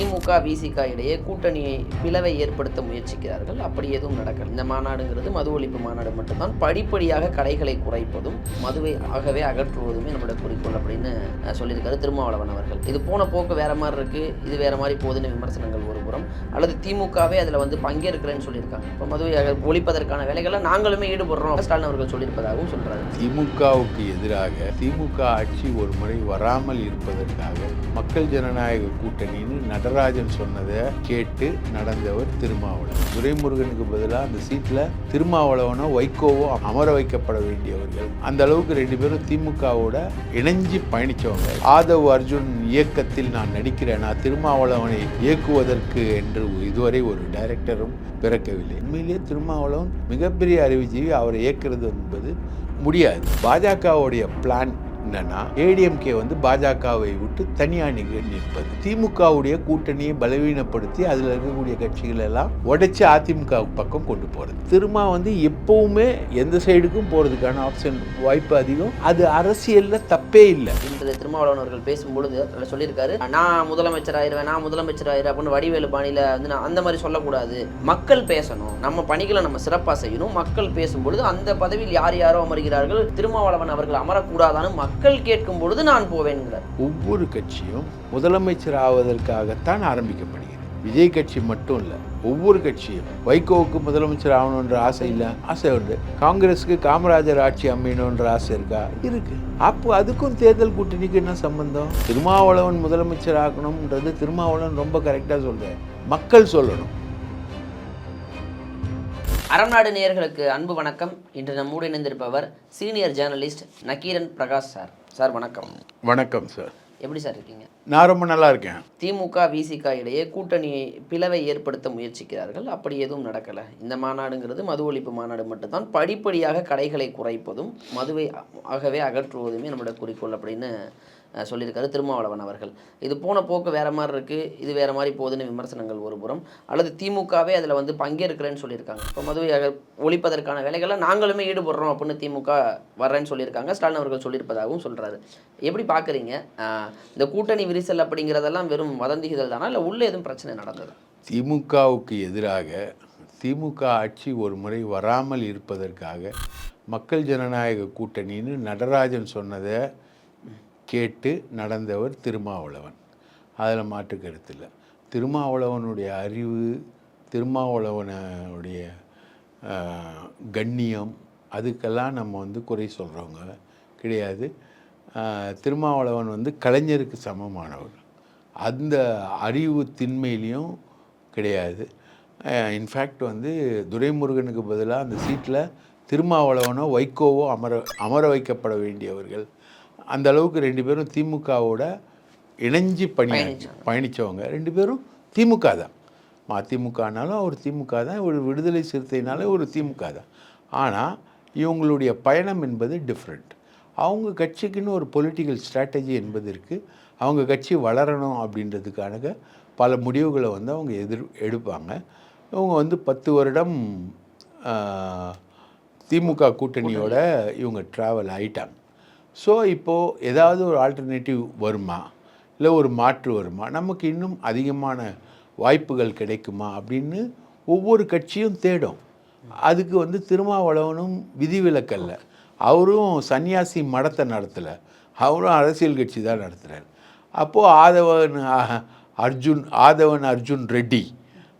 திமுக விசிக இடையே கூட்டணியை பிளவை ஏற்படுத்த முயற்சிக்கிறார்கள். அப்படி எதுவும் நடக்கல. இந்த மாநாடுங்கிறது மது ஒழிப்பு மாநாடு மட்டும்தான். படிப்படியாக கடைகளை குறைப்பதும் மதுவை ஆகவே அகற்றுவதுமே நம்மளோட குறிக்கோள் அப்படின்னு சொல்லியிருக்காரு திருமாவளவன் அவர்கள். இது போன போக்கு வேற மாதிரி இருக்கு. இது வேற மாதிரி போகுதுன்னு விமர்சனங்கள் ஒருபுறம் அல்லது திமுகவே அதில் வந்து பங்கேற்கிறேன்னு சொல்லியிருக்காங்க. இப்போ மதுவை ஒழிப்பதற்கான வேலைகளை நாங்களுமே ஈடுபடுறோம் ஸ்டாலின் அவர்கள் சொல்லியிருப்பதாகவும் சொல்றாரு. திமுகவுக்கு எதிராக திமுக ஆட்சி ஒரு முறை வராமல் இருப்பதற்காக மக்கள் ஜனநாயக கூட்டணின்னு நடராஜன் சொன்னதை கேட்டு நடந்தவர் திருமாவளவன். துரைமுருகனுக்கு பதிலாக அந்த சீட்டில் திருமாவளவனோ வைகோவோ அமர வைக்கப்பட வேண்டியவர்கள். அந்த அளவுக்கு ரெண்டு பேரும் திமுகவோட இணைஞ்சு பயணித்தவங்க ஆதவ் அர்ஜுன் இயக்கத்தில் நான் நடிக்கிறேன் நான் திருமாவளவனை இயக்குவதற்கு என்று இதுவரை ஒரு டைரக்டரும் பிறக்கவில்லை. உண்மையிலேயே திருமாவளவன் மிகப்பெரிய அறிவுஜீவி. அவரை இயக்குறது என்பது முடியாது. பாஜகவுடைய பிளான் என்னன்னா ஏடிஎம்கே வந்து பாஜகவை விட்டு தனியாக நிற்பது. திமுகவுடைய கூட்டணியை பலவீனப்படுத்தி அதில் இருக்கக்கூடிய கட்சிகள் எல்லாம் உடைச்சு அதிமுக பக்கம் கொண்டு போகிறது திருமா வந்து எப்பவுமே எந்த சைடுக்கும் போகிறதுக்கான ஆப்ஷன் வாய்ப்பு அதிகம். அது அரசியலில் தப்பே இல்லை. இன்று திருமாவளவன் அவர்கள் பேசும்பொழுது அதில் சொல்லியிருக்காரு நான் முதலமைச்சர் ஆயிருவேன் நான் முதலமைச்சர் ஆயிரு அப்படின்னு வடிவேலு பாணியில் வந்து நான் அந்த மாதிரி சொல்லக்கூடாது. மக்கள் பேசணும். நம்ம பணிகளை நம்ம சிறப்பாக செய்யணும். மக்கள் பேசும்பொழுது அந்த பதவியில் யார் யாரோ அமர்கிறார்கள் திருமாவளவன் அவர்கள் அமரக்கூடாதான்னு மக்கள் கேட்கும் பொழுது நான் போவேன்கிறார். ஒவ்வொரு கட்சியும் முதலமைச்சர் ஆவதற்காகத்தான் ஆரம்பிக்கப்படுகிறது. விஜய் கட்சி மட்டும் இல்லை ஒவ்வொரு கட்சியும் வைகோவுக்கு முதலமைச்சர் ஆகணுன்ற ஆசை இல்லை ஆசை உண்டு. காங்கிரஸுக்கு காமராஜர் ஆட்சி அமையணுன்ற ஆசை இருக்கா? இருக்கு. அப்போ அதுக்கும் தேர்தல் கூட்டணிக்கு என்ன சம்பந்தம்? திருமாவளவன் முதலமைச்சர் ஆகணும்ன்றது திருமாவளவன் ரொம்ப கரெக்டாக சொல்றாரு. மக்கள் சொல்லணும். அறநாடு நேயர்களுக்கு அன்பு வணக்கம். இன்று நம்மோடு இணைந்திருப்பவர் senior journalist Nakkeeran Prakash sir. Sir வணக்கம். வணக்கம் சார். எப்படி சார் இருக்கீங்க? நான் ரொம்ப நல்லா இருக்கேன். திமுக விசிக இடையே கூட்டணியை பிளவை ஏற்படுத்த முயற்சிக்கிறார்கள். அப்படி எதுவும் நடக்கலை. இந்த மாநாடுங்கிறது மது ஒழிப்பு மாநாடு மட்டும்தான். படிப்படியாக கடைகளை குறைப்பதும் மதுவை ஆகவே அகற்றுவதுமே நம்மளோட குறிக்கோள் அப்படின்னு சொல்லியிருக்காரு திருமாவளவன் அவர்கள். இது போன போக்கு வேறு மாதிரி இருக்குது இது வேறு மாதிரி போகுதுன்னு விமர்சனங்கள் ஒரு புறம். அல்லது திமுகவே அதில் வந்து பங்கேற்கிறேன்னு சொல்லியிருக்காங்க. இப்போ மதுவை ஒழிப்பதற்கான வேலைகளை நாங்களுமே ஈடுபடுறோம் அப்படின்னு திமுக வர்றேன்னு சொல்லியிருக்காங்க. ஸ்டாலின் அவர்கள் சொல்லியிருப்பதாகவும் சொல்கிறாரு எப்படி பார்க்குறீங்க இந்த கூட்டணி விரிசல் அப்படிங்கிறதெல்லாம் வெறும் வதந்திகள் தானா? இல்லை உள்ளே எதுவும் பிரச்சனை நடந்தது? திமுகவுக்கு எதிராக திமுக ஆட்சி ஒரு முறை வராமல் இருப்பதற்காக மக்கள் ஜனநாயக கூட்டணின்னு நடராஜன் சொன்னதை கேட்டு நடந்தவர் திருமாவளவன். அதில் மாற்று கருத்து இல்லை. திருமாவளவனுடைய அறிவு திருமாவளவனுடைய கண்ணியம் அதுக்கெல்லாம் நம்ம வந்து குறை சொல்கிறவங்க கிடையாது. திருமாவளவன் வந்து கலைஞருக்கு சமமானவர். அந்த அறிவு திண்மையிலையும் கிடையாது. இன்ஃபேக்ட் வந்து துரைமுருகனுக்கு பதிலாக அந்த சீட்டில் திருமாவளவனோ வைகோவோ அமர அமர வைக்கப்பட வேண்டியவர்கள். அந்த அளவுக்கு ரெண்டு பேரும் திமுகவோட இணைஞ்சு பணி பயணித்தவங்க ரெண்டு பேரும் திமுக தான். மதிமுகனாலும் அவர் திமுக தான். ஒரு விடுதலை சிறுத்தைனாலும் ஒரு திமுக தான். ஆனால் இவங்களுடைய பயணம் என்பது டிஃப்ரெண்ட் அவங்க கட்சிக்குன்னு ஒரு பொலிட்டிக்கல் ஸ்ட்ராட்டஜி என்பது இருக்குது அவங்க கட்சி வளரணும் அப்படின்றதுக்கான பல முடிவுகளை வந்து அவங்க எதிர் எடுப்பாங்க. இவங்க வந்து பத்து வருடம் திமுக கூட்டணியோட இவங்க ட்ராவல் ஆயிட்டாங்க. ஸோ இப்போது ஏதாவது ஒரு ஆல்டர்னேட்டிவ் வருமா? இல்லை ஒரு மாற்று வருமா? நமக்கு இன்னும் அதிகமான வாய்ப்புகள் கிடைக்குமா? அப்படின்னு ஒவ்வொரு கட்சியும் தேடும். அதுக்கு வந்து திருமாவளவனும் விதிவிலக்கல்ல. அவரும் சன்னியாசி மடத்தை நடத்தலை. அவரும் அரசியல் கட்சி தான் நடத்துகிறார் அப்போது ஆதவன் அர்ஜுன் ஆதவன் அர்ஜுன் ரெட்டி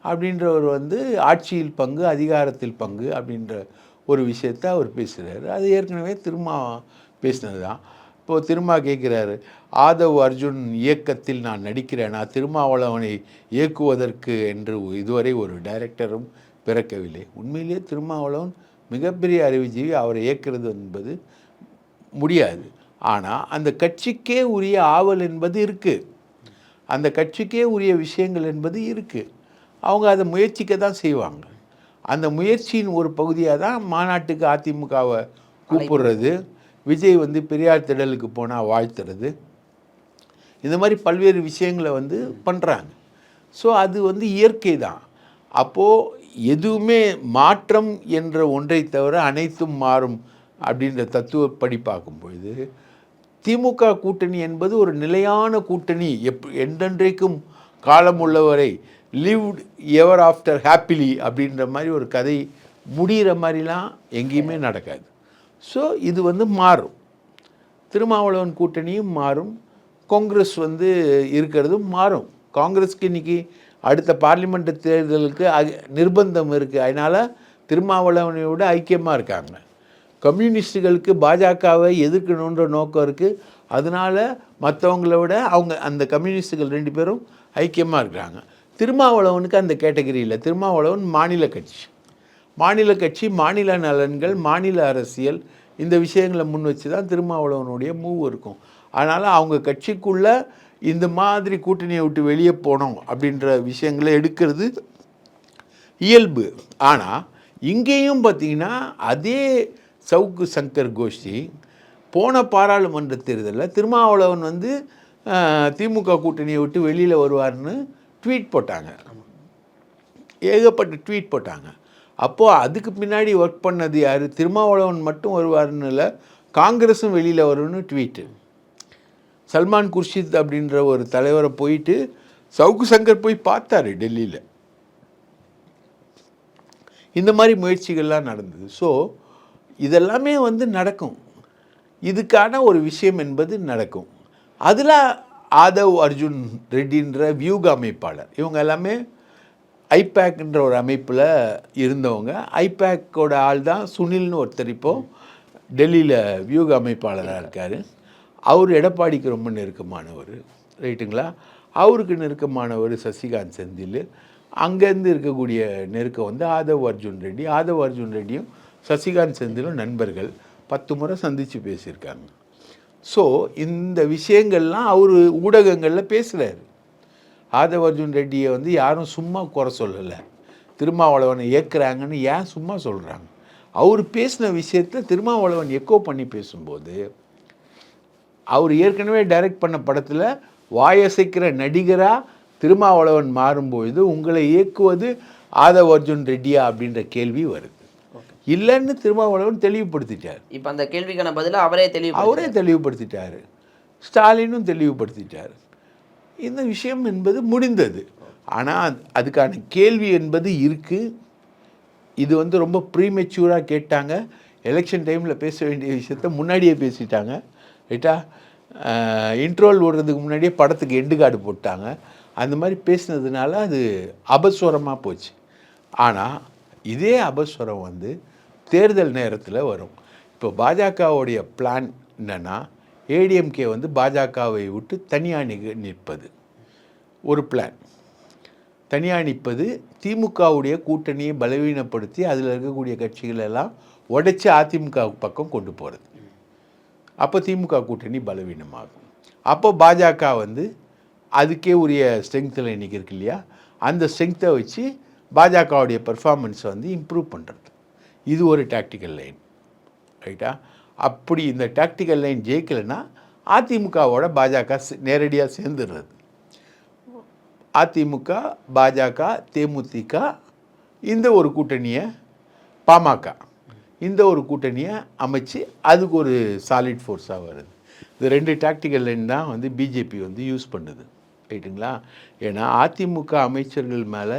அப்படின்றவர் வந்து ஆட்சியில் பங்கு அதிகாரத்தில் பங்கு அப்படின்ற ஒரு விஷயத்தை அவர் பேசுகிறார் அது ஏற்கனவே திருமா பேசினது தான் இப்போது திருமா கேட்குறாரு ஆதவ் அர்ஜுன் இயக்கத்தில் நான் நடிக்கிறேனா. திருமாவளவனை இயக்குவதற்கு என்று இதுவரை ஒரு டைரக்டரும் பிறக்கவில்லை. உண்மையிலேயே திருமாவளவன் மிகப்பெரிய அறிவுஜீவி. அவரை இயக்குறது என்பது முடியாது. ஆனால் அந்த கட்சிக்கே உரிய ஆவல் என்பது இருக்குது அந்த கட்சிக்கே உரிய விஷயங்கள் என்பது இருக்குது அவங்க அதை முயற்சிக்க தான் செய்வாங்க. அந்த முயற்சியின் ஒரு பகுதியாக தான் மாநாட்டுக்கு அதிமுகவை கூப்பிடுறது. விஜய் வந்து பெரியார் திடலுக்கு போனால் வாழ்த்துறது. இந்த மாதிரி பல்வேறு விஷயங்களை வந்து பண்ணுறாங்க ஸோ அது வந்து இயற்கை தான். அப்போது எதுவுமே மாற்றம் என்ற ஒன்றை தவிர அனைத்தும் மாறும் அப்படின்ற தத்துவப்படி பார்க்கும் பொழுது திமுக கூட்டணி என்பது ஒரு நிலையான கூட்டணி. எப் என்றென்றைக்கும் காலம் உள்ளவரை லிவ்ட் எவர் ஆஃப்டர் ஹாப்பிலி அப்படின்ற மாதிரி ஒரு கதை முடிகிற மாதிரிலாம் எங்கேயுமே நடக்காது. ஸோ இது வந்து மாறும். திருமாவளவன் கூட்டணியும் மாறும். காங்கிரஸ் வந்து இருக்கிறதும் மாறும். காங்கிரஸ்க்கு இன்னைக்கு அடுத்த பார்லிமெண்ட் தேர்தலுக்கு நிர்பந்தம் இருக்குது அதனால் திருமாவளவனை விட ஐக்கியமாக இருக்காங்க. கம்யூனிஸ்டுகளுக்கு பாஜகவை எதிர்க்கணுன்ற நோக்கம் இருக்குது அதனால் மற்றவங்கள விட அவங்க அந்த கம்யூனிஸ்டுகள் ரெண்டு பேரும் ஐக்கியமாக இருக்கிறாங்க. திருமாவளவனுக்கு அந்த கேட்டகரி இல்லை. திருமாவளவன் மாநில கட்சி. மாநில கட்சி மாநில நலன்கள் மாநில அரசியல் இந்த விஷயங்களை முன் வச்சு தான் திருமாவளவனுடைய மூவ் இருக்கும். அதனால் அவங்க கட்சிக்குள்ள இந்த மாதிரி கூட்டணியை விட்டு வெளியே போனோம் அப்படின்ற விஷயங்களை எடுக்கிறது இயல்பு. ஆனால் இங்கேயும் பார்த்தீங்கன்னா அதே சவுக்கு சங்கர் கோஷ்டி போன பாராளுமன்ற தேர்தலில் திருமாவளவன் வந்து திமுக கூட்டணியை விட்டு வெளியில் வருவார்னு ட்வீட் போட்டாங்க. ஏகப்பட்ட ட்வீட் போட்டாங்க. அப்போது அதுக்கு பின்னாடி ஒர்க் பண்ணது யார்? திருமாவளவன் மட்டும் வருவார்னு இல்லை காங்கிரஸும் வெளியில் வரும்னு ட்வீட்டு சல்மான் குர்ஷித் அப்படின்ற ஒரு தலைவரை போயிட்டு சவுக்கு சங்கர் போய் பார்த்தாரு டெல்லியில். இந்த மாதிரி முயற்சிகள்லாம் நடந்தது. ஸோ இதெல்லாமே வந்து நடக்கும். இதுக்கான ஒரு விஷயம் என்பது நடக்கும். அதில் ஆதவ் அர்ஜுன் ரெட்டின்ற வியூக அமைப்பாளர் இவங்க எல்லாமே ஐபேக்ன்ற ஒரு அமைப்பில் இருந்தவங்க. ஐபேக்கோட ஆள் தான் சுனில்னு ஒருத்தர் இப்போது டெல்லியில் வியூக அமைப்பாளராக இருக்கார். அவர் எடப்பாடிக்கு ரொம்ப நெருக்கமானவர். ரைட்டுங்களா? அவருக்கு நெருக்கமானவர் சசிகாந்த் செந்தில். அங்கேருந்து இருக்கக்கூடிய நெருக்கம் வந்து ஆதவ் அர்ஜுன் ரெட்டி. ஆதவ் அர்ஜுன் ரெட்டியும் சசிகாந்த் செந்திலும் நண்பர்கள். பத்து முறை சந்தித்து பேசியிருக்காங்க. ஸோ இந்த விஷயங்கள்லாம் அவர் ஊடகங்களில் பேசுகிறாரு ஆதவ் அர்ஜுன் ரெட்டியை வந்து யாரும் சும்மா குறை சொல்லலை. திருமாவளவனை ஏற்கிறாங்கன்னு ஏன் சும்மா சொல்கிறாங்க அவர் பேசின விஷயத்தை திருமாவளவன் எக்கோ பண்ணி பேசும்போது அவர் ஏற்கனவே டைரக்ட் பண்ண படத்தில் வாயசைக்கிற நடிகராக திருமாவளவன் மாறும்பொழுது உங்களை இயக்குவது ஆதவ் அர்ஜுன் ரெட்டியா அப்படின்ற கேள்வி வருது. இல்லைன்னு திருமாவளவன் தெளிவுபடுத்திட்டார். இப்போ அந்த கேள்விக்கான பதிலை அவரே தெளிவு அவரே தெளிவுபடுத்திட்டார். ஸ்டாலினும் தெளிவுபடுத்திட்டார். இந்த விஷயம் என்பது முடிந்தது. ஆனால் அதுக்கான கேள்வி என்பது இருக்குது இது வந்து ரொம்ப ப்ரீமெச்சூராக கேட்டாங்க. எலெக்ஷன் டைமில் பேச வேண்டிய விஷயத்த முன்னாடியே பேசிட்டாங்க. ரைட்டா இன்ட்ரோல் ஓடுறதுக்கு முன்னாடியே படத்துக்கு எண்டு கார்டு போட்டாங்க. அந்த மாதிரி பேசினதுனால அது அபஸ்வரமாக போச்சு. ஆனால் இதே அபஸ்வரம் வந்து தேர்தல் நேரத்தில் வரும். இப்போ பாஜகவுடைய பிளான் என்னென்னா ஏடிஎம்கே வந்து பாஜகவை விட்டு தனியாக நிக நிற்பது. ஒரு பிளான் தனியாக நிற்பது திமுகவுடைய கூட்டணியை பலவீனப்படுத்தி அதில் இருக்கக்கூடிய கட்சிகளெல்லாம் உடைச்சி அதிமுக பக்கம் கொண்டு போகிறது அப்போ திமுக கூட்டணி பலவீனமாகும். அப்போ பாஜக வந்து அதுக்கே உரிய ஸ்ட்ரென்த்தில் இன்றைக்கி இருக்கு இல்லையா? அந்த ஸ்ட்ரென்த்தை வச்சு பாஜகவுடைய பெர்ஃபார்மன்ஸை வந்து இம்ப்ரூவ் பண்ணுறது இது ஒரு டாக்டிக்கல் லைன் ரைட்டா அப்படி இந்த டாக்டிக்கல் லைன் ஜெயிக்கலைன்னா அதிமுகவோட பாஜக நேரடியாக சேர்ந்துடுறது. அதிமுக பாஜக தேமுதிக இந்த ஒரு கூட்டணியை பாமக இந்த ஒரு கூட்டணியை அமைச்சு அதுக்கு ஒரு சாலிட் ஃபோர்ஸாக வருது. இது ரெண்டு டாக்டிக்கல் லைன் தான் வந்து பிஜேபி வந்து யூஸ் பண்ணுது. ரைட்டுங்களா ஏன்னா அதிமுக அமைச்சர்கள் மேலே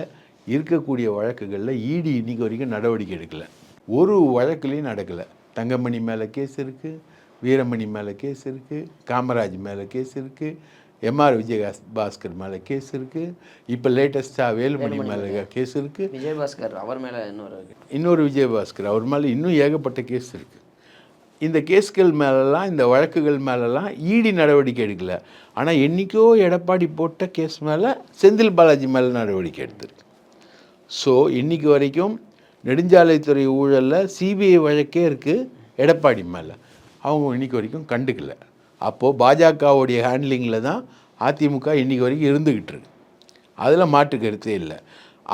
இருக்கக்கூடிய வழக்குகளில் இடி இன்னைக்கு வரைக்கும் நடவடிக்கை எடுக்கலை. ஒரு வழக்குலேயும் நடக்கலை. தங்கமணி மேலே கேஸ் இருக்குது வீரமணி மேலே கேஸ் இருக்குது காமராஜ் மேலே கேஸ் இருக்குது எம்ஆர் விஜயகாஸ் பாஸ்கர் மேலே கேஸ் இருக்குது இப்போ லேட்டஸ்ட்டாக வேலுமணி மேலே கேஸ் இருக்குது விஜயபாஸ்கர் அவர் மேலே இன்னொரு இன்னொரு விஜயபாஸ்கர் அவர் மேலே இன்னும் ஏகப்பட்ட கேஸ் இருக்குது இந்த கேஸ்கள் மேலெல்லாம் இந்த வழக்குகள் மேலெல்லாம் ஈடி நடவடிக்கை எடுக்கல. ஆனால் என்றைக்கோ எடப்பாடி போட்ட கேஸ் மேலே செந்தில் பாலாஜி மேலே நடவடிக்கை எடுத்திருக்கு. ஸோ இன்னைக்கு வரைக்கும் நெடுஞ்சாலைத்துறை ஊழலில் சிபிஐ வழக்கே இருக்குது எடப்பாடி மேலே. அவங்க இன்னைக்கு வரைக்கும் கண்டுக்கல. அப்போது பாஜகவுடைய ஹேண்ட்லிங்கில் தான் அதிமுக இன்னைக்கு வரைக்கும் இருந்துக்கிட்டு இருக்கு. அதில் மாற்று கருத்தே இல்லை.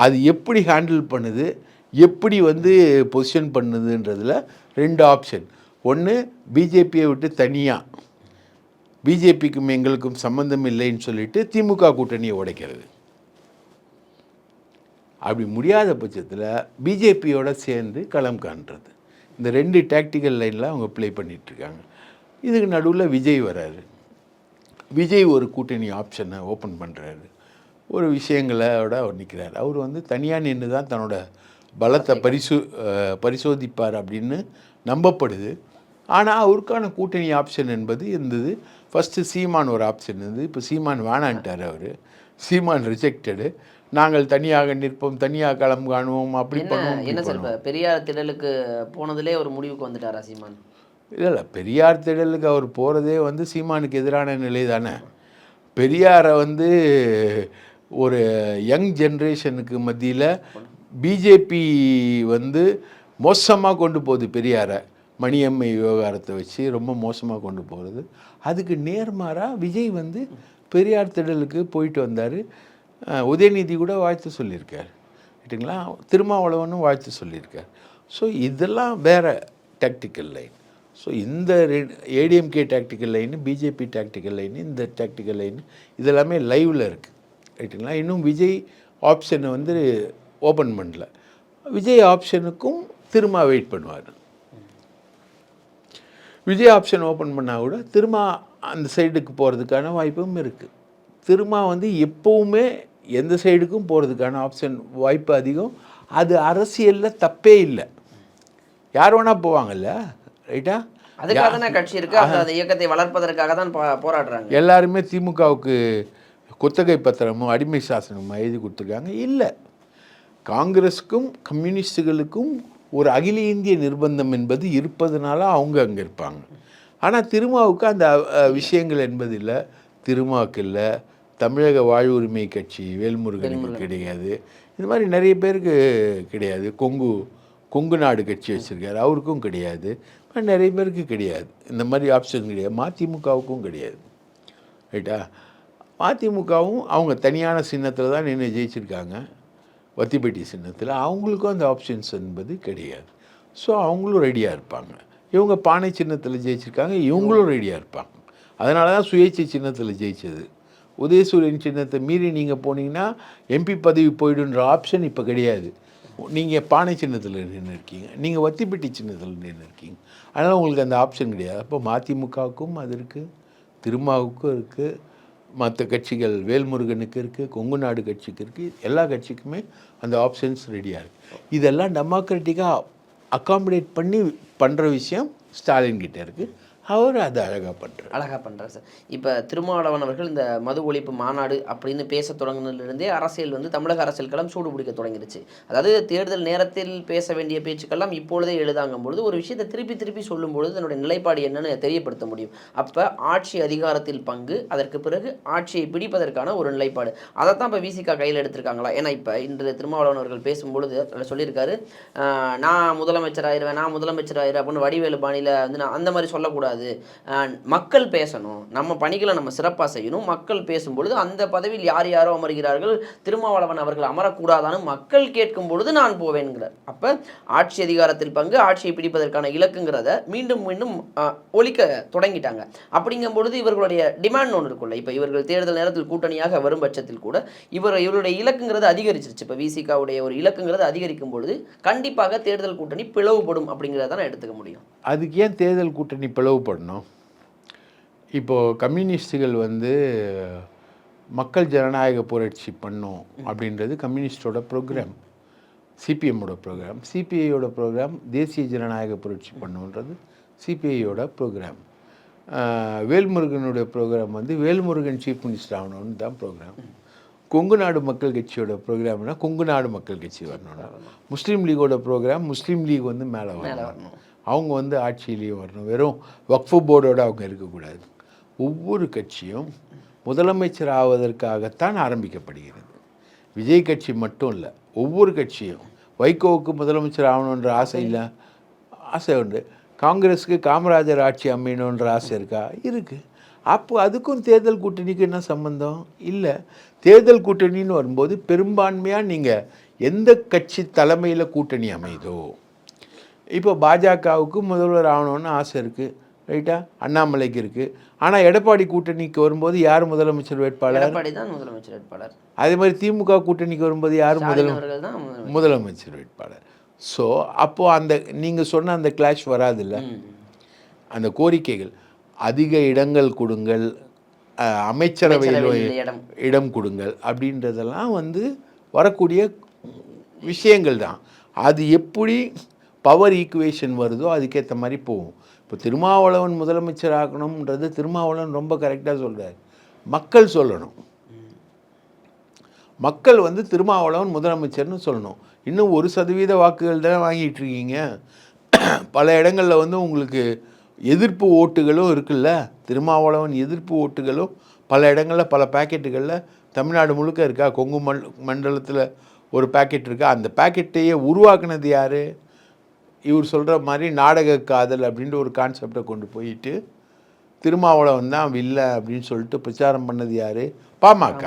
அது எப்படி ஹேண்டில் பண்ணுது எப்படி வந்து பொசிஷன் பண்ணுதுன்றதுல ரெண்டு ஆப்ஷன் ஒன்று பிஜேபியை விட்டு தனியாக பிஜேபிக்கும் எங்களுக்கும் சம்மந்தம் இல்லைன்னு சொல்லிட்டு திமுக கூட்டணியை உடைக்கிறது. அப்படி முடியாத பட்சத்தில் பிஜேபியோட சேர்ந்து களம் காண்றது. இந்த ரெண்டு டாக்டிக்கல் லைனில் அவங்க ப்ளே பண்ணிகிட்ருக்காங்க இதுக்கு நடுவில் விஜய் வராரு. விஜய் ஒரு கூட்டணி ஆப்ஷனை ஓப்பன் பண்ணுறாரு ஒரு விஷயங்களோட அவர் நிற்கிறார் அவர் வந்து தனியாக நின்று தான் தன்னோட பலத்தை பரிசு பரிசோதிப்பார் அப்படின்னு நம்பப்படுது. ஆனால் அவருக்கான கூட்டணி ஆப்ஷன் என்பது இருந்தது. ஃபஸ்ட்டு சீமான் ஒரு ஆப்ஷன் இருந்தது. இப்போ சீமான் வேணான்ட்டார் அவர். சீமான் ரிஜெக்டடு நாங்கள் தனியாக நிற்போம் தனியாக களம் காணுவோம் அப்படி பண்ணுவோம் என்ன சார் பெரியார் திடலுக்கு போனதுலே ஒரு முடிவுக்கு வந்துட்டாரா சீமான்? இல்லை இல்லை பெரியார் திடலுக்கு அவர் போகிறதே வந்து சீமானுக்கு எதிரான நிலை தானே. பெரியாரை வந்து ஒரு யங் ஜென்ரேஷனுக்கு மத்தியில் பிஜேபி வந்து மோசமாக கொண்டு போகுது பெரியாரை. மணியம்மை விவகாரத்தை வச்சு ரொம்ப மோசமாக கொண்டு போகிறது அதுக்கு நேர்மாறாக விஜய் வந்து பெரியார் திடலுக்கு போயிட்டு வந்தார். உதயநிதி கூட வாழ்த்து சொல்லியிருக்கார். ரைட்டுங்களா திருமாவளவனும் வாழ்த்து சொல்லியிருக்கார். ஸோ இதெல்லாம் வேற டாக்டிக்கல் லைன் ஸோ இந்த ADMK tactical line BJP tactical line இந்த டாக்டிக்கல் லைனு இதெல்லாமே லைவில் இருக்குது ரைட்டுங்களா இன்னும் விஜய் ஆப்ஷனை வந்து ஓப்பன் பண்ணல. விஜய் ஆப்ஷனுக்கும் திரும்ப வெயிட் பண்ணுவார். விஜய் ஆப்ஷன் ஓப்பன் பண்ணால் கூட திரும்ப அந்த சைடுக்கு போகிறதுக்கான வாய்ப்பும் இருக்குது திரும்ப வந்து எப்போவுமே எந்த சைடுக்கும் போகிறதுக்கான ஆப்ஷன் வாய்ப்பு அதிகம். அது அரசியலில் தப்பே இல்லை. யார் வேணால் போவாங்கல்ல ரைட்டா அதுக்காக தானே கட்சி இருக்கு. அந்த இயக்கத்தை வளர்ப்பதற்காக தான் போராடுறாங்க. எல்லாருமே திமுகவுக்கு குத்தகை பத்திரமும் அடிமை சாசனமும் எழுதி கொடுத்துருக்காங்க. இல்லை. காங்கிரஸுக்கும் கம்யூனிஸ்டுகளுக்கும் ஒரு அகில இந்திய நிர்பந்தம் என்பது இருப்பதனால அவங்க அங்கே இருப்பாங்க. ஆனால் திருமாவுக்கு அந்த விஷயங்கள் என்பது இல்லை. திருமாவுக்கு இல்லை. தமிழக வாழ்வுரிமை கட்சி வேல்முருகனுக்கு கிடையாது. இந்த மாதிரி நிறைய பேருக்கு கிடையாது. கொங்கு கொங்கு நாடு கட்சி வச்சுருக்காரு. அவருக்கும் கிடையாது. நிறைய பேருக்கு கிடையாது. இந்த மாதிரி ஆப்ஷன் கிடையாது. மதிமுகவுக்கும் கிடையாது. ரைட்டா மதிமுகவும் அவங்க தனியான சின்னத்தில் தான் நின்று ஜெயிச்சிருக்காங்க. வத்திப்பட்டி சின்னத்தில். அவங்களுக்கும் அந்த ஆப்ஷன்ஸ் என்பது கிடையாது. ஸோ அவங்களும் ரெடியாக இருப்பாங்க. இவங்க பானை சின்னத்தில் ஜெயிச்சிருக்காங்க. இவங்களும் ரெடியாக இருப்பாங்க. அதனால தான் சுயேட்சை சின்னத்தில் ஜெயிச்சது. உதயசூரியன் சின்னத்தை மீறி நீங்கள் போனீங்கன்னா எம்பி பதவி போயிடுன்ற ஆப்ஷன் இப்போ கிடையாது. நீங்கள் பானை சின்னத்தில் நின்று இருக்கீங்க. நீங்கள் வத்திப்பட்டி சின்னத்தில் நின்று இருக்கீங்க. அதனால் உங்களுக்கு அந்த ஆப்ஷன் கிடையாது. அப்போ மதிமுகவுக்கும் அது இருக்குது திருமாவுக்கும் இருக்குது மற்ற கட்சிகள் வேல்முருகனுக்கு இருக்குது கொங்கு நாடு கட்சிக்கு இருக்குது எல்லா கட்சிக்குமே அந்த ஆப்ஷன்ஸ் ரெடியாக இருக்குது இதெல்லாம் டெமோக்ராட்டிக்காக அக்காமடேட் பண்ணி பண்ணுற விஷயம் ஸ்டாலின் கிட்டே இருக்குது அவர் அதை அழகாக பண்ணுறார் அழகா பண்ணுறார் சார். இப்போ திருமாவளவன் அவர்கள் இந்த மது ஒழிப்பு மாநாடு அப்படின்னு பேச தொடங்கினதுலேருந்தே அரசியல் வந்து தமிழக அரசியல் சூடு பிடிக்க தொடங்கிருச்சு அதாவது தேர்தல் நேரத்தில் பேச வேண்டிய பேச்சுக்கெல்லாம் இப்பொழுதே எழுதாங்கும் பொழுது ஒரு விஷயத்தை திருப்பி திருப்பி சொல்லும் பொழுது தன்னுடைய நிலைப்பாடு என்னன்னு தெரியப்படுத்த முடியும். அப்போ ஆட்சி அதிகாரத்தில் பங்கு அதற்கு பிறகு ஆட்சியை பிடிப்பதற்கான ஒரு நிலைப்பாடு. அதை தான் இப்போ விசிகா கையில் எடுத்திருக்காங்களா? ஏன்னா இப்போ இன்று திருமாவளவன் அவர்கள் பேசும்பொழுது சொல்லியிருக்காரு நான் முதலமைச்சர் ஆயிடுவேன் நான் முதலமைச்சர் ஆயிடுவேன் அப்படின்னு வடிவேலு பாணியில் வந்து நான் அந்த மாதிரி சொல்லக்கூடாது. கூடாது மக்கள் பேசணும். நம்ம பணிகளை நம்ம சிறப்பாக செய்யணும். மக்கள் பேசும்பொழுது அந்த பதவியில் யார் யாரோ அமர்கிறார்கள் திருமாவளவன் அவர்கள் அமரக்கூடாதான்னு மக்கள் கேட்கும் பொழுது நான் போவேன்கிறார். அப்போ ஆட்சி அதிகாரத்தில் பங்கு ஆட்சியை பிடிப்பதற்கான இலக்குங்கிறத மீண்டும் மீண்டும் ஒழிக்க தொடங்கிட்டாங்க. அப்படிங்கும் பொழுது இவர்களுடைய டிமாண்ட் ஒன்று இருக்குல்ல இப்போ இவர்கள் தேர்தல் நேரத்தில் கூட்டணியாக வரும் பட்சத்தில் கூட இவர் இவருடைய இலக்குங்கிறது அதிகரிச்சிருச்சு. இப்போ விசிகாவுடைய ஒரு இலக்குங்கிறது அதிகரிக்கும் பொழுது கண்டிப்பாக தேர்தல் கூட்டணி பிளவுபடும் அப்படிங்கிறத தான் எடுத்துக்க முடியும். அதுக்கு ஏன் தேர்தல் கூட்டணி பிளவுபடணும்? இப்போது கம்யூனிஸ்டுகள் வந்து மக்கள் ஜனநாயக புரட்சி பண்ணும் அப்படின்றது கம்யூனிஸ்டோட ப்ரோக்ராம். சிபிஎம்மோட ப்ரோக்ராம். சிபிஐயோட ப்ரோக்ராம் தேசிய ஜனநாயக புரட்சி பண்ணுன்றது சிபிஐயோட ப்ரோக்ராம். வேல்முருகனுடைய ப்ரோக்ராம் வந்து வேல்முருகன் சீஃப் மினிஸ்டர் ஆகணும்னு தான் ப்ரோக்ராம். கொங்கு நாடு மக்கள் கட்சியோட ப்ரோக்ராம்னா கொங்கு நாடு மக்கள் கட்சி வரணும் முஸ்லீம் லீகோட ப்ரோக்ராம் முஸ்லீம் லீக் வந்து மேலே வரணும். அவங்க வந்து ஆட்சியிலேயே வரணும். வெறும் வக்ஃபு போர்டோடு அவங்க இருக்கக்கூடாது. ஒவ்வொரு கட்சியும் முதலமைச்சர் ஆவதற்காகத்தான் ஆரம்பிக்கப்படுகிறது. விஜய் கட்சி மட்டும் இல்லை ஒவ்வொரு கட்சியும். வைகோவுக்கு முதலமைச்சர் ஆகணுன்ற ஆசை இல்லை. ஆசை உண்டு. காங்கிரஸுக்கு காமராஜர் ஆட்சி அமையணுன்ற ஆசை இருக்கா? இருக்குது அப்போ அதுக்கும் தேர்தல் கூட்டணிக்கு என்ன சம்பந்தம்? இல்லை. தேர்தல் கூட்டணின்னு வரும்போது பெரும்பான்மையாக நீங்கள் எந்த கட்சி தலைமையில் கூட்டணி அமைதோ இப்போ பாஜகவுக்கு முதல்வர் ஆகணும்னு ஆசை இருக்குது ரைட்டா? அண்ணாமலைக்கு இருக்குது ஆனால் எடப்பாடி கூட்டணிக்கு வரும்போது யார் முதலமைச்சர் வேட்பாளர்? எடப்பாடி தான் முதலமைச்சர் வேட்பாளர். அதே மாதிரி திமுக கூட்டணிக்கு வரும்போது யார் முதல் முதலமைச்சர். வேட்பாளர். ஸோ அப்போது அந்த நீங்கள் சொன்ன அந்த கிளாஷ் வராதுல்ல. அந்த கோரிக்கைகள். அதிக இடங்கள் கொடுங்கள். அமைச்சரவையில். இடம் கொடுங்கள். அப்படின்றதெல்லாம் வந்து வரக்கூடிய விஷயங்கள் தான். அது எப்படி பவர் ஈக்குவேஷன் வருதோ அதுக்கேற்ற மாதிரி போகும். இப்போ திருமாவளவன் முதலமைச்சர் ஆக்கணும்ன்றது திருமாவளவன் ரொம்ப கரெக்டாக சொல்கிறார் மக்கள் சொல்லணும். மக்கள் வந்து திருமாவளவன் முதலமைச்சர்னு சொல்லணும். இன்னும் ஒரு சதவீத வாக்குகள் தானே வாங்கிட்டு இருக்கீங்க. பல இடங்களில் வந்து உங்களுக்கு எதிர்ப்பு ஓட்டுகளும் இருக்குல்ல? திருமாவளவன் எதிர்ப்பு ஓட்டுகளும் பல இடங்களில் பல பாக்கெட்டுகளில் தமிழ்நாடு முழுக்க இருக்கா? கொங்கு மண் மண்டலத்தில் ஒரு பாக்கெட் இருக்கா? அந்த பாக்கெட்டையே உருவாக்குனது யார்? இவர் சொல்கிற மாதிரி நாடக காதல் அப்படின்ற ஒரு கான்செப்டை கொண்டு போயிட்டு திருமாவளவன் தான் வில்ல அப்படின்னு சொல்லிட்டு பிரச்சாரம் பண்ணது யார்? பாமக.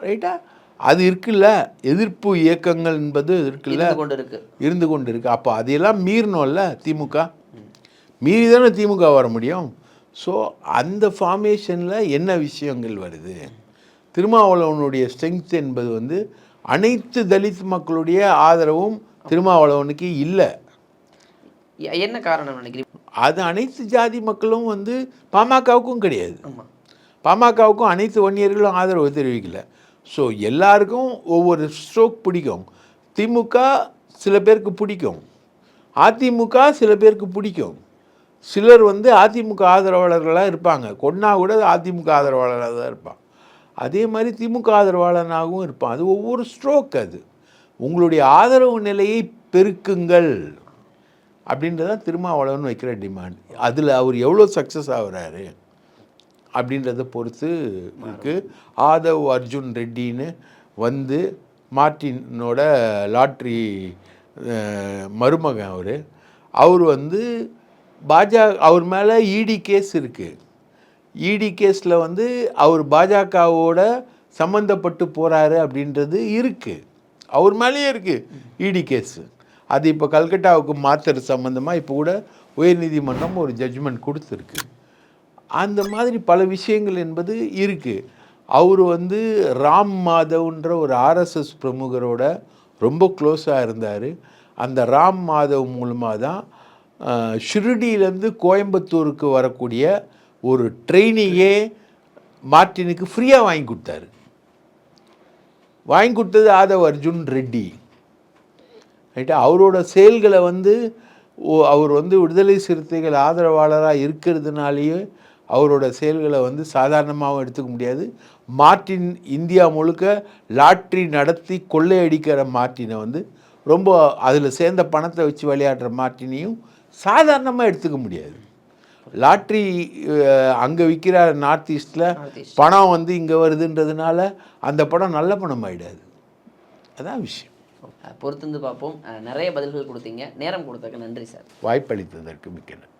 ரைட்டா அது இருக்குல்ல. எதிர்ப்பு இயக்கங்கள் என்பது இருக்குல்ல. இருந்து கொண்டு இருக்கு இருந்து கொண்டு இருக்கு அப்போ அதையெல்லாம் மீறணும்ல திமுக? மீறி தானே திமுக வர முடியும். ஸோ அந்த ஃபார்மேஷனில் என்ன விஷயங்கள் வருது? திருமாவளவனுடைய ஸ்ட்ரெங்க் என்பது வந்து அனைத்து தலித் மக்களுடைய ஆதரவும் திருமாவளவனுக்கு இல்லை. என்ன காரணம் நினைக்கிறீங்க? அது அனைத்து ஜாதி மக்களும் வந்து பாமகவுக்கும் கிடையாது. பாமகவுக்கும் அனைத்து வன்னியர்களும் ஆதரவு தெரிவிக்கல. ஸோ எல்லாருக்கும் ஒவ்வொரு ஸ்ட்ரோக் பிடிக்கும். திமுக சில பேருக்கு பிடிக்கும். அதிமுக சில பேருக்கு பிடிக்கும். சிலர் வந்து அதிமுக ஆதரவாளர்களாக இருப்பாங்க. கொன்னா கூட அதிமுக ஆதரவாளராக தான் இருப்பான். அதே மாதிரி திமுக ஆதரவாளனாகவும் இருப்பான். அது ஒவ்வொரு ஸ்ட்ரோக் அது. உங்களுடைய ஆதரவு நிலையை பெருக்குங்கள் அப்படின்றதான் திருமாவளவன் வைக்கிற டிமாண்ட் அதில் அவர் எவ்வளோ சக்ஸஸ் ஆகுறாரு அப்படின்றத பொறுத்து இருக்கு. ஆதவ் அர்ஜுன் ரெட்டின்னு வந்து மார்டினோட லாட்ரி மருமகன் அவர். அவர் வந்து பாஜக அவர் மேலே இடி கேஸ் இருக்குது இடி கேஸில் வந்து அவர் பாஜகவோட சம்மந்தப்பட்டு போகிறாரு அப்படின்றது இருக்குது அவர் மேலேயே இருக்குது இடி கேஸு அது இப்போ கல்கட்டாவுக்கு மாற்றுற சம்மந்தமாக இப்போ கூட உயர்நீதிமன்றம் ஒரு ஜட்ஜ்மெண்ட் கொடுத்துருக்கு. அந்த மாதிரி பல விஷயங்கள் என்பது இருக்குது அவர் வந்து ராம் மாதவ்ன்ற ஒரு ஆர்எஸ்எஸ் பிரமுகரோட ரொம்ப க்ளோஸாக இருந்தார். அந்த ராம் மாதவ் மூலமாக தான் ஷிருடியிலேருந்து கோயம்புத்தூருக்கு வரக்கூடிய ஒரு ட்ரெயினிங்கே மார்ட்டினுக்கு ஃப்ரீயாக வாங்கி கொடுத்தாரு. வாங்கி கொடுத்தது ஆதவ் அர்ஜுன் ரெட்டி. ரைட்டா? அவரோட செயல்களை வந்து ஓ- அவர் வந்து விடுதலை சிறுத்தைகள் ஆதரவாளராக இருக்கிறதுனாலேயே அவரோட செயல்களை வந்து சாதாரணமாகவும் எடுத்துக்க முடியாது. மார்ட்டின் இந்தியா முழுக்க லாட்ரி நடத்தி கொள்ளையடிக்கிற மார்ட்டினை வந்து ரொம்ப அதில் சேர்ந்த பணத்தை வச்சு விளையாடுற மார்ட்டினையும் சாதாரணமாக எடுத்துக்க முடியாது. லாட்ரி அங்கே விற்கிற நார்த் ஈஸ்டில். பணம் வந்து இங்கே வருதுன்றதுனால அந்த பணம் நல்ல பணம் ஆயிடாது அதான் விஷயம். பொறுத்திருந்து பார்ப்போம். நிறைய பதில்கள் கொடுத்தீங்க. நேரம் கொடுத்ததுக்கு நன்றி சார். வாய்ப்பளித்ததற்கு மிக்க நன்றி.